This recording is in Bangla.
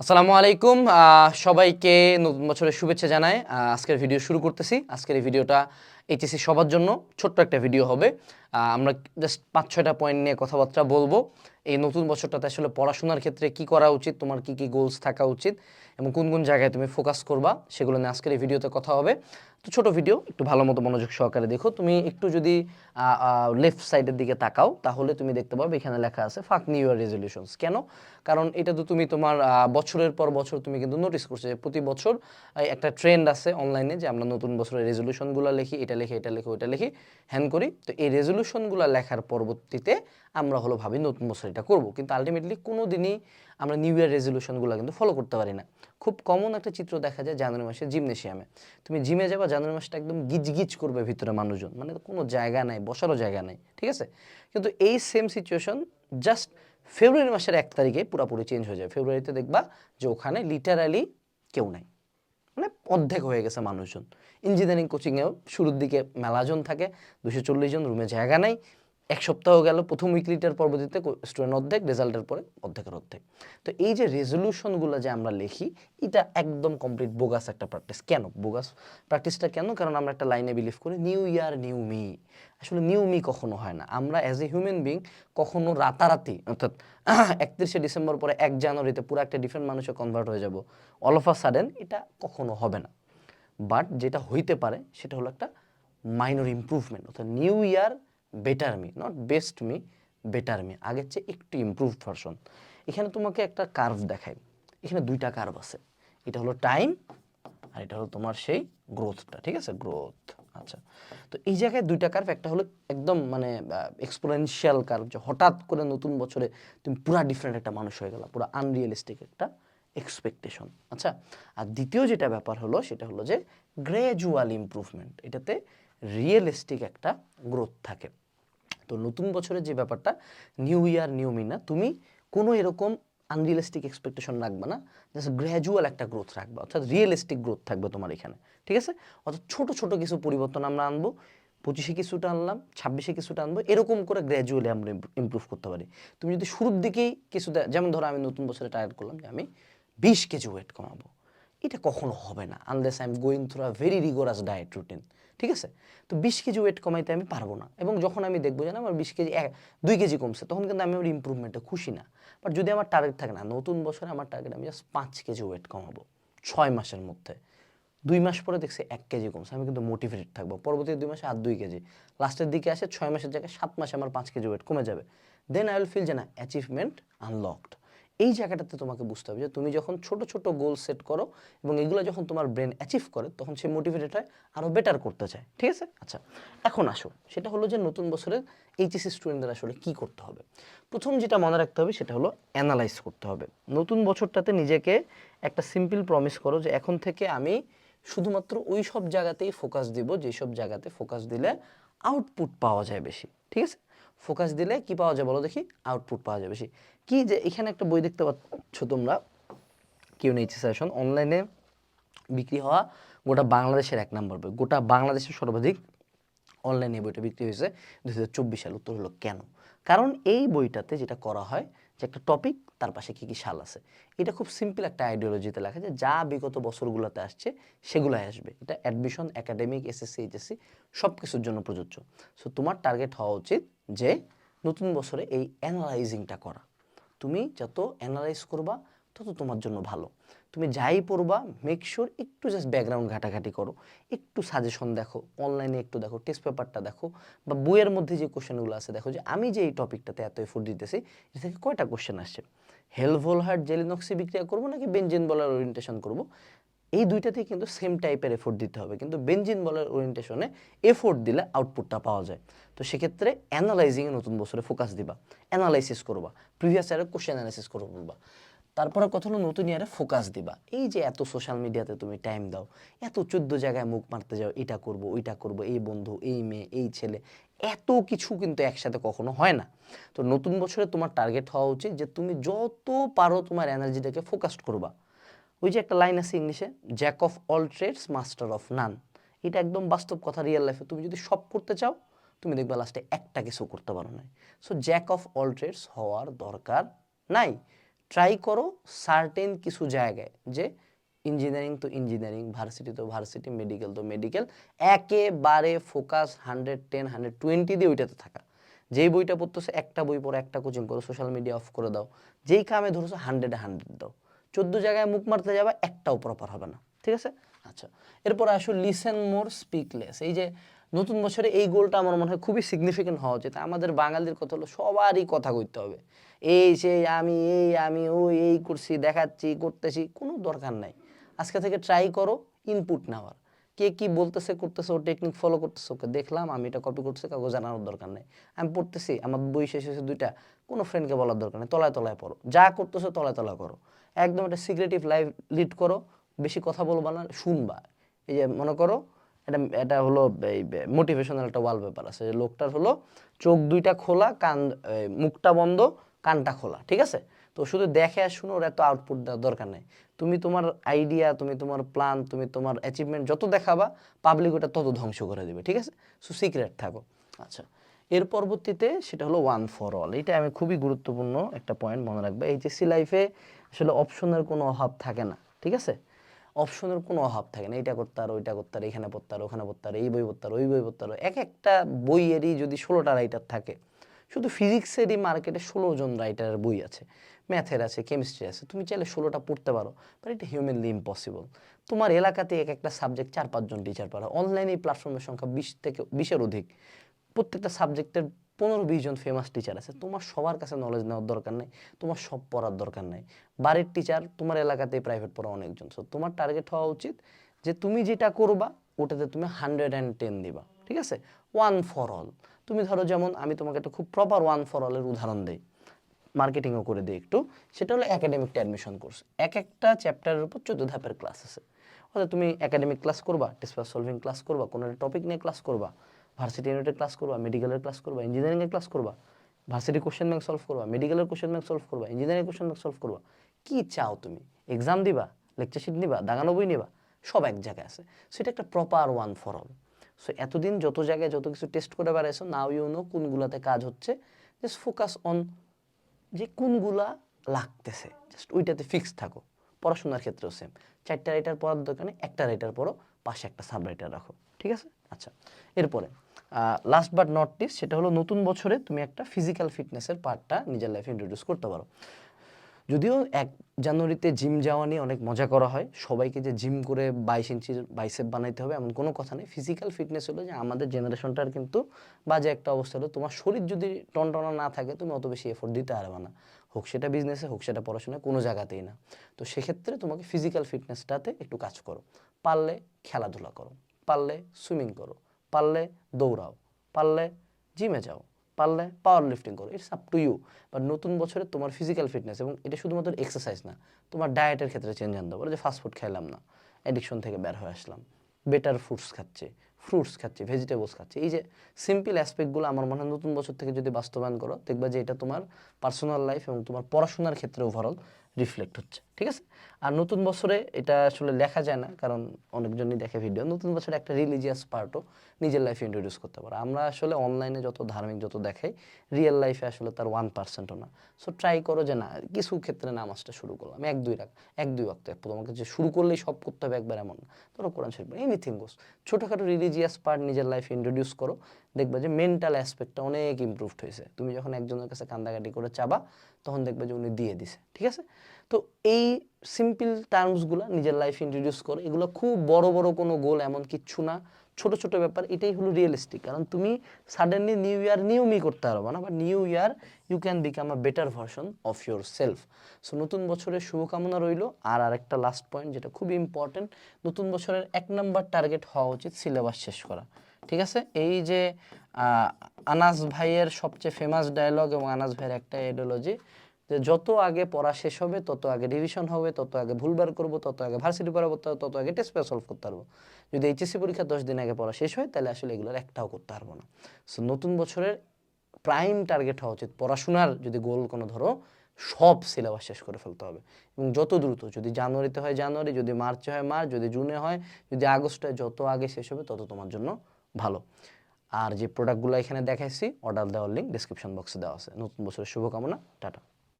আসসালামু আলাইকুম। সবাইকে নতুন বছরের শুভেচ্ছা জানাই। আজকের ভিডিও শুরু করতেছি। আজকের এই ভিডিওটা এইচএসি সবার জন্য ছোট্ট একটা ভিডিও হবে। আমরা জাস্ট পাঁচ, ছয়টা পয়েন্ট নিয়ে কথাবার্তা বলব। এই নতুন বছরটাতে আসলে পড়াশোনার ক্ষেত্রে কি করা উচিত, তোমার কি কি গোলস থাকা উচিত, এবং কোন কোন জায়গায় তুমি ফোকাস করবা, সেগুলো নিয়ে আজকের এই ভিডিওতে কথা হবে। তো ছোট ভিডিও একটু ভালো মতো মনোযোগ সহকারে দেখো। তুমি একটু যদি লেফট সাইডের দিকে তাকাও, তাহলে তুমি দেখতে পাবে এখানে লেখা আছে ফাক নিউ ইয়ার রেজলিউশনস কেন? কারণ এটা তো তুমি তোমার বছরের পর বছর তুমি কিন্তু নোটিস করছ যে প্রতি বছর একটা ট্রেন্ড আছে অনলাইনে যে আমরা নতুন বছরের রেজলিউশনগুলো লিখি, এটা লিখি এটা লিখি, ওইটা লিখি হ্যান করি। তো এই রেজলিউশনগুলো লেখার পরবর্তীতে আমরা হলো ভাবি নতুন বছর এটা করব। কিন্তু আলটিমেটলি কোনো দিনই আমরা নিউ ইয়ার রেজলিউশনগুলো কিন্তু ফলো করতে পারি না। খুব কমন একটা চিত্র দেখা যায় জানুয়ারি মাসে জিমনেশিয়ামে তুমি জিমে যাবা জানুয়ারি মাসটা একদম গিজগিজ করবে ভিতরে মানুষজন। মানে কোনো জায়গা নাই, বসারও জায়গা নাই, ঠিক আছে? কিন্তু এই সেম সিচুয়েশন জাস্ট ফেব্রুয়ারি মাসের এক তারিখে পুরোপুরি চেঞ্জ হয়ে যায়। ফেব্রুয়ারিতে দেখবা যে ওখানে লিটারালি কেউ নাই। মানে অর্ধেক হয়ে গেছে মানুষজন। ইঞ্জিনিয়ারিং কোচিংয়েও শুরুর দিকে মেলাজন থাকে, দুশো চল্লিশ জন রুমে জায়গা নাই এক সপ্তাহ গেল প্রথম উইকলিটার পরবর্তীতে স্টুডেন্ট অর্ধেক রেজাল্টের পরে অর্ধেকের অর্ধেক। তো এই যে রেজলিউশনগুলো যে আমরা লিখি, এটা একদম কমপ্লিট বোগাস একটা প্র্যাকটিস কেন? বোগাস প্র্যাকটিসটা কেন? কারণ আমরা একটা লাইনে বিলিভ করি নিউ ইয়ার নিউ মি আসলে নিউ মি কখনো হয় না। আমরা অ্যাজ এ হিউম্যান বিং কখনো রাতারাতি, অর্থাৎ একত্রিশে ডিসেম্বর পরে এক জানুয়ারিতে পুরো একটা ডিফারেন্ট মানুষে কনভার্ট হয়ে যাব। অল অফ আ সাডেন এটা কখনো হবে না। বাট যেটা হইতে পারে, সেটা হলো একটা মাইনর ইমপ্রুভমেন্ট অর্থাৎ new year better me not best me better me আগের চেয়ে একটু ইমপ্রুভ ভার্সন এখানে তোমাকে একটা কার্ভ দেখাই। এখানে দুইটা কার্ভ আছে। এটা হলো টাইম আর এটা হলো তোমার সেই গ্রোথটা ঠিক আছে? গ্রোথ আচ্ছা। তো এই জায়গায় দুইটা কার্ভ একটা হলো একদম মানে এক্সপোনেনশিয়াল কার্ভ যে হঠাৎ করে নতুন বছরে তুমি পুরা ডিফারেন্ট একটা মানুষ হয়ে গেলা, পুরো আনরিয়েলিস্টিক একটা এক্সপেকটেশন আচ্ছা? আর দ্বিতীয় যেটা ব্যাপার হলো, সেটা হলো যে গ্র্যাজুয়াল ইমপ্রুভমেন্ট এটাতে রিয়েলিস্টিক একটা গ্রোথ থাকে। তো নতুন বছরের যে ব্যাপারটা নিউ ইয়ার নিউ মিনা তুমি কোনো এরকম আনরিয়েলিস্টিক এক্সপেকটেশন রাখবে না জাস্ট গ্র্যাজুয়াল একটা গ্রোথ রাখবে, অর্থাৎ রিয়েলিস্টিক গ্রোথ থাকবে তোমার এখানে, ঠিক আছে? অর্থাৎ ছোট ছোট কিছু পরিবর্তন আমরা আনব, পঁচিশে কিছুটা আনলাম, ছাব্বিশে কিছুটা আনব, এরকম করে গ্র্যাজুয়ালি আমরা ইমপ্রুভ করতে পারি। তুমি যদি শুরুর দিকেই কিছু যেমন ধরো আমি নতুন বছরে টার্গেট করলাম যে আমি বিশ কেজি ওয়েট কমাবো এটা কখনো হবে না unless I am going through a very rigorous diet routine ঠিক আছে? তো বিশ কেজি ওয়েট কমাইতে আমি পারব না, এবং যখন আমি দেখব যে আমার বিশ কেজি, এক, দুই কেজি কমছে, তখন কিন্তু আমি আমার ইম্প্রুভমেন্টে খুশি না। বাট যদি আমার টার্গেট থাকে না, নতুন বছরে আমার টার্গেট আমি জাস্ট পাঁচ কেজি ওয়েট কমাবো, ছয় মাসের মধ্যে। দুই মাস পরে দেখছি এক কেজি কমছে, আমি কিন্তু মোটিভেটেড থাকব পরবর্তী দুই মাসে আর দুই কেজি লাস্টের দিকে আসে ছয় মাসের জায়গায় সাত মাসে আমার পাঁচ কেজি ওয়েট কমে যাবে। দেন আই উইল ফিল যে না অ্যাচিভমেন্ট আনলকড এই জায়গাটাতে তোমাকে বুঝতে হবে যে তুমি যখন ছোট ছোট গোল সেট করো এবং এগুলো যখন তোমার ব্রেন অ্যাচিভ করে, তখন সে মোটিভেটেড হয় আরও বেটার করতে চায়। ঠিক আছে? আচ্ছা এখন আসো। সেটা হলো যে নতুন বছরের এইচএসসি স্টুডেন্টদের আসলে কি করতে হবে? প্রথম যেটা মনে রাখতে হবে সেটা হলো অ্যানালাইজ করতে হবে। নতুন বছরটাতে নিজেকে একটা সিম্পল প্রমিস করো যে এখন থেকে আমি শুধুমাত্র ওই সব জায়গাতেই ফোকাস দিব, যেসব জায়গাতে ফোকাস দিলে আউটপুট পাওয়া যায় বেশি। ঠিক আছে? ফোকাস দিলে কি পাওয়া যায় বলো দেখি? আউটপুট পাওয়া যাবে বেশি। কি যে এখানে একটা বই দেখতে পাচ্ছ তোমরা কিউ নেইচে সেশন অনলাইনে বিক্রি হওয়া গোটা বাংলাদেশের এক নম্বর বই। গোটা বাংলাদেশের সর্বাধিক অনলাইনে বইটা বিক্রি হয়েছে দু হাজার চব্বিশ সাল। উত্তর হলো কেন? কারণ এই বইটাতে যেটা করা হয় যে একটা টপিক তার পাশে কী কী সাল আছে। এটা খুব সিম্পল একটা আইডিওলজিতে লেখা যে যা বিগত বছরগুলোতে আসছে, সেগুলাই আসবে। এটা অ্যাডমিশন একাডেমিক এসএসসি এইচএসসি সব কিছুর জন্য প্রযোজ্য। সো তোমার টার্গেট হওয়া উচিত যে নতুন বছরে এই অ্যানালাইজিংটা করা। তুমি যত অ্যানালাইজ করবা, তত তোমার জন্য ভালো। তুমি যাই পড়বা মেক শিওর একটু জাস্ট ব্যাকগ্রাউন্ড ঘাটাঘাটি করো। একটু সাজেশন দেখো অনলাইনে একটু দেখো টেস্ট পেপারটা দেখো, বা বইয়ের মধ্যে যে কোশ্চেনগুলো আছে, দেখো যে আমি যে এই টপিকটাতে এত এফোর্ট দিতেছি এটা থেকে কয়টা কোশ্চেন আসছে? হেলভোল হার্ট জেলিনক্সি বিক্রিয়া করব নাকি বেঞ্জিন বলার ওরিয়েন্টেশন করব? এই দুইটাতেই কিন্তু সেম টাইপের এফোর্ট দিতে হবে। কিন্তু বেঞ্জিন বলার ওরিয়েন্টেশনে এফোর্ট দিলে আউটপুটটা পাওয়া যায়। তো সেক্ষেত্রে অ্যানালাইজিংয়ে নতুন বছরে ফোকাস দিবা অ্যানালাইসিস করবা প্রিভিয়াস ইয়ারের কোশ্চেন অ্যানালাইসিস করব তারপরে কথা হলো নতুন ইয়ারে ফোকাস দিবা। এই যে এত সোশ্যাল মিডিয়াতে তুমি টাইম দাও, এত চোদ্দ জায়গায় মুখ মারতে যাও, এটা করব, ওইটা করব, এই বন্ধু, এই মেয়ে, এই ছেলে এত কিছু কিন্তু একসাথে কখনো হয় না। তো নতুন বছরে তোমার টার্গেট হওয়া উচিত যে তুমি যত পারো তোমার এনার্জিটাকে ফোকাসড করবা। ওই যে একটা লাইন আছে ইংলিশে jack of all trades master of none এটা একদম বাস্তব কথা রিয়েল লাইফে তুমি যদি সব করতে চাও, তুমি দেখবে লাস্টে একটা কিছু করতে পারো না so jack of all trades হওয়ার দরকার নাই। ট্রাই করো সার্টেন কিছু জায়গায় যে ইঞ্জিনিয়ারিং তো ইঞ্জিনিয়ারিং, ভার্সিটি তো ভার্সিটি, মেডিকেল তো মেডিকেল, একেবারে focus hundred ten hundred twenty দিয়ে ওইটাতে থাকা। যেই বইটা পড়তেছো, একটা বই পড়ো, একটা কোচিং করো সোশ্যাল মিডিয়া অফ করে দাও। যেই কামে ধরছো হান্ড্রেডে হান্ড্রেড দাও। চোদ্দ জায়গায় মুখ মারতে যাবে, একটাও প্রপার হবে না। ঠিক আছে? আচ্ছা এরপর আসো লিসেন মোর স্পিকলেস এই যে নতুন বছরে এই গোলটা আমার মনে হয় খুবই সিগনিফিকেন্ট হওয়া উচিত। আমাদের বাঙালির কথা হলো, সবারই কথা কইতে হবে। এই সেই, আমি এই, আমি ও এই করছি, দেখাচ্ছি, করতেছি, কোনো দরকার নাই। আজকে থেকে ট্রাই করো ইনপুট নেওয়ার। কে কি বলতেছে, করতেছে, ও টেকনিক ফলো করতেছে, ওকে দেখলাম, আমি এটা কপি করতেছি, কাউকে জানানোর দরকার নেই। আমি পড়তেছি, আমার বই শেষ হয়েছে দুইটা, কোনো ফ্রেন্ডকে বলার দরকার নেই, তলায় তলায় পড়ো। যা করতেছো তলায় তলায় করো। একদম একটা সিক্রেটিভ লাইফ লিড করো, বেশি কথা বলবা না, শুনবা। এই যে মনে করো, এটা এটা হলো এই মোটিভেশনাল একটা ওয়ালপেপার আছে, যে লোকটার হলো চোখ দুইটা খোলা, কান মুখটা বন্ধ, কানটা খোলা, ঠিক আছে? তো শুধু দেখে আর শুনো এত আউটপুট দেওয়ার দরকার নেই। তুমি তোমার আইডিয়া তুমি তোমার প্ল্যান তুমি তোমার অ্যাচিভমেন্ট যত দেখাবা পাবলিক ওটা তত ধ্বংস করে দেবে, ঠিক আছে? সো সিক্রেট থাকো। আচ্ছা এর পরবর্তীতে সেটা হলো ওয়ান ফর অল এটা আমি খুবই গুরুত্বপূর্ণ একটা পয়েন্ট মনে রাখবে। এইচএসসি লাইফে আসলে অপশনের কোনো অভাব থাকে না, ঠিক আছে? অপশনের কোনো অভাব থাকে না। এটা করতে আর ওইটা করতে আর এখানে পড়তে আর ওখানে পড়তে আর এই বই পড়তে আর ওই বই পড়তে আর এক একটা বইয়েরই যদি ষোলোটা রাইটার থাকে শুধু ফিজিক্সেরই মার্কেটে ষোলো জন রাইটারের বই আছে ম্যাথের আছে কেমিস্ট্রি আছে, তুমি চাইলে ষোলোটা পড়তে পারো বাট এটা হিউম্যানলি ইম্পসিবল তোমার এলাকাতে এক একটা সাবজেক্ট চার পাঁচজন টিচার পারো অনলাইনে এই প্ল্যাটফর্মের সংখ্যা বিশ থেকে, বিশের অধিক। প্রত্যেকটা সাবজেক্টের পনেরো, বিশ জন ফেমাস টিচার আছে। তোমার সবার কাছে নলেজ নেওয়ার দরকার নেই, তোমার সব পড়ার দরকার নেই। বাড়ির টিচার তোমার এলাকাতেই প্রাইভেট পড়া অনেকজন সো তোমার টার্গেট হওয়া উচিত যে তুমি যেটা করবা, ওটাতে তুমি হান্ড্রেড অ্যান্ড টেন দিবা। ঠিক আছে? ওয়ান ফর অল তুমি ধরো যেমন আমি তোমাকে একটা খুব প্রপার ওয়ান ফর অলের উদাহরণ দিই। মার্কেটিংও করে দিই একটু। সেটা হলো একাডেমিকটা অ্যাডমিশন কোর্স এক একটা চ্যাপ্টারের উপর চোদ্দ ধাপের ক্লাস আছে। অর্থাৎ তুমি একাডেমিক ক্লাস করবা টেস্ট সলভিং ক্লাস করবা, কোনো একটা টপিক নিয়ে ক্লাস করবা ভার্সিটি ইউনিটের ক্লাস করবা মেডিকেলের ক্লাস করবা ইঞ্জিনিয়ারিংয়ের ক্লাস করবা ভার্সিটি কোশ্চেন ব্যাংক সলভ করবা মেডিকেলের কোশ্চেন ব্যাংক সলভ করবা ইঞ্জিনিয়ারিং কোশ্চেন ব্যাংক সলভ করবা। কি চাও তুমি? এক্সাম দিবা লেকচার শিট নিবা, দাগানো বই নিবা, সব এক জায়গায় আছে। সেটা একটা proper one for all so এতদিন যত জায়গায় যত কিছু টেস্ট করে বেড়াইছো নাও ইউ নো কোনগুলাতে কাজ হচ্ছে। জাস্ট ফোকাস অন যে কোনগুলা লাগতেছে। জাস্ট ওইটাতে ফিক্স থাকো। পড়াশোনার ক্ষেত্রেও সেম চারটা রাইটার পড়ার দোকানে একটা রাইটার পড়ো, পাশে একটা সাব রাইটার রাখো। ঠিক আছে? আচ্ছা এরপরে লাস্ট বাট নট লিস্ট সেটা হলো নতুন বছরে তুমি একটা ফিজিক্যাল ফিটনেসের পার্টটা নিজের লাইফে ইন্ট্রোডিউস করতে পারো। যদিও এক জানুয়ারিতে জিম যাওয়া নিয়ে অনেক মজা করা হয়, সবাইকে যে জিম করে বাইশ ইঞ্চির বাইসেপ বানাইতে হবে এমন কোনো কথা নেই। ফিজিক্যাল ফিটনেস হলো যে আমাদের জেনারেশনটার কিন্তু বাজে একটা অবস্থা হলো, তোমার শরীর যদি টনটনা না থাকে তুমি অত বেশি এফোর্ট দিতে পারবে না। হোক সেটা বিজনেসে হোক সেটা পড়াশোনায়, কোনো জায়গাতেই না। তো সেক্ষেত্রে তোমাকে ফিজিক্যাল ফিটনেসটাতে একটু কাজ করো। পারলে খেলাধুলা করো, পারলে সুইমিং করো, পারলে দৌড়াও, পারলে জিমে যাও। পারলে পাওয়ার লিফটিং করো ইটস আপ টু ইউ বা নতুন বছরে তোমার ফিজিক্যাল ফিটনেস এবং এটা শুধুমাত্র এক্সারসাইজ না, তোমার ডায়েটের ক্ষেত্রে চেঞ্জ আনতে পারো, যে ফাস্টফুড খাইলাম না অ্যাডিকশন থেকে বের হয়ে আসলাম বেটার ফুডস খাচ্ছে ফ্রুটস খাচ্ছে ভেজিটেবলস খাচ্ছে। এই যে সিম্পল অ্যাসপেক্টগুলো আমার মনে হয় নতুন বছর থেকে যদি বাস্তবায়ন করো, দেখবা যে এটা তোমার পার্সোনাল লাইফ এবং তোমার পড়াশোনার ক্ষেত্রে ওভারঅল রিফ্লেক্ট হচ্ছে, ঠিক আছে? আর নতুন বছরে এটা আসলে লেখা যায় না, কারণ অনেকজনই দেখে ভিডিও নতুন বছরে একটা রিলিজিয়াস পার্টও নিজের লাইফে ইন্ট্রোডিউস করতে পারো। আমরা আসলে অনলাইনে যত ধার্মিক যত দেখাই রিয়েল লাইফে আসলে তার ওয়ান পার্সেন্টও না। সো ট্রাই করো যে না, কিছু ক্ষেত্রে নামাজটা শুরু করলাম, এক, দুই রাখ এক, দুই ওয়াক্ত তোমাকে যে শুরু করলেই সব করতে হবে একবার এমন না। ধরো কোরআন শরীফ এনিথিং গোস ছোটোখাটো রিলিজিয়াস পার্ট নিজের লাইফে ইন্ট্রোডিউস করো দেখবা যে মেন্টাল অ্যাসপেক্টটা অনেক ইমপ্রুভড হয়েছে। তুমি যখন একজনের কাছে কান্দাকাটি করে চাবা, তখন দেখবে যে উনি দিয়ে দিছে, ঠিক আছে? তো এই সিম্পল টার্মসগুলো নিজের লাইফ ইন্ট্রোডিউস করো, এগুলো খুব বড় বড় কোনো গোল এমন কিচ্ছু না। ছোট ছোট ব্যাপার, এটাই হলো রিয়েলিস্টিক কারণ তুমি সাডেনলি নিউ ইয়ার নিয়মই করতে পারবে না বা new year you can become a better version of yourself so নতুন বছরের শুভকামনা রইল। আর আরেকটা লাস্ট পয়েন্ট যেটা খুবই ইম্পর্টেন্ট নতুন বছরের এক নম্বর টার্গেট হওয়া উচিত সিলেবাস শেষ করা। ঠিক আছে? এই যে আনাস ভাইয়ের সবচেয়ে ফেমাস ডায়লগ এবং আনাস ভাইয়ের একটা আইডিওলজি যে, যত আগে পড়া শেষ হবে, তত আগে রিভিশন হবে, তত আগে ভুলবার করব, তত আগে ভার্সিটি পড়া করতে হবে তত আগে টেস্ট পেপার সলভ করতে পারব। যদি এইচএসসি পরীক্ষা দশ দিন আগে পড়া শেষ হয়, তাহলে আসলে এগুলোর একটাও করতে পারব না। সো নতুন বছরের প্রাইম টার্গেট হওয়া উচিত। পড়াশোনার যদি গোল কোনো ধরো, সব সিলেবাস শেষ করে ফেলতে হবে। এবং যত দ্রুত, যদি জানুয়ারিতে হয় জানুয়ারি, যদি মার্চে হয় মার্চ, যদি জুনে হয়, যদি আগস্টে যত আগে শেষ হবে, তত তোমার জন্য ভালো। আর যে প্রোডাক্টগুলো এখানে দেখাইছি অর্ডার দেওয়ার লিঙ্ক ডিসক্রিপশন বক্সে দেওয়া আছে। নতুন বছরের শুভকামনা, টাটা।